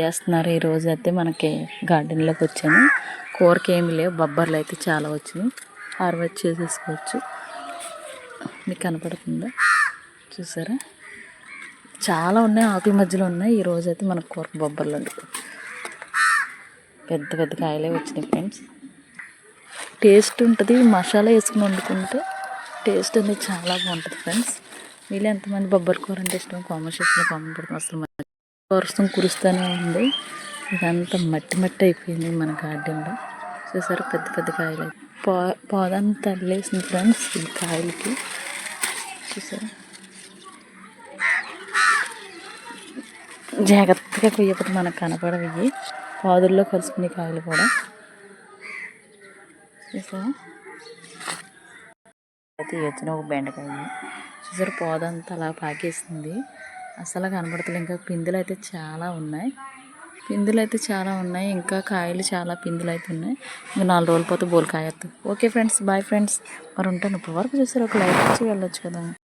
చేస్తున్నారు ఈ అయితే మనకి గార్డెన్లోకి వచ్చాము. కూరకి ఏమి లేవు. బొబ్బర్లు అయితే చాలా వచ్చినాయి హార్వెస్ట్ చేసేసుకోవచ్చు. మీకు కనపడుతుందా? చూసారా? చాలా ఉన్నాయి. ఆకుల మధ్యలో ఉన్నాయి. ఈ రోజు అయితే మనకు కూర బొబ్బర్లు ఉంది పెద్ద పెద్ద కాయలే వచ్చినాయి ఫ్రెండ్స్ టేస్ట్ ఉంటుంది. మసాలా వేసుకుని వండుకుంటే టేస్ట్ అనేది చాలా బాగుంటుంది ఫ్రెండ్స్ వీళ్ళు ఎంతమంది బొబ్బరి కూర అంటే ఇష్టం? కామెంట్ సెక్షన్లో కామెంట్ పెడతాం. అసలు వర్షం కురుస్తూనే ఉంది. ఇదంతా మట్టి మట్టి అయిపోయింది మన గార్డెన్లో. చూసారు పెద్ద పెద్ద కాయలు. పో పోదంతా అల్లేసింది ఫ్రెండ్స్ ఈ కాయలకి. చూసారు? జాగ్రత్తగా కొయ్యకపోతే మనకు కనపడవి పాదుల్లో కలుసుకునే కాయలు కూడా. చూసారా? అయితే వచ్చిన ఒక బెండకాయ. చూసారు? పోదంతా అలా పాకేసింది. అసలు కనబడతలే. ఇంకా పిందులు అయితే చాలా ఉన్నాయి. పిందులు అయితే చాలా ఉన్నాయి. ఇంకా కాయలు చాలా పిందులు అయితే ఉన్నాయి. ఇంకా నాలుగు రోజులు పోతే బోల్ కాయత్తు ఓకే ఫ్రెండ్స్ బాయ్ ఫ్రెండ్స్. మరి ఉంటాను ఇప్పుడు వరకు చూసారు ఒక లైక్ ఇచ్చి వెళ్ళొచ్చు కదా.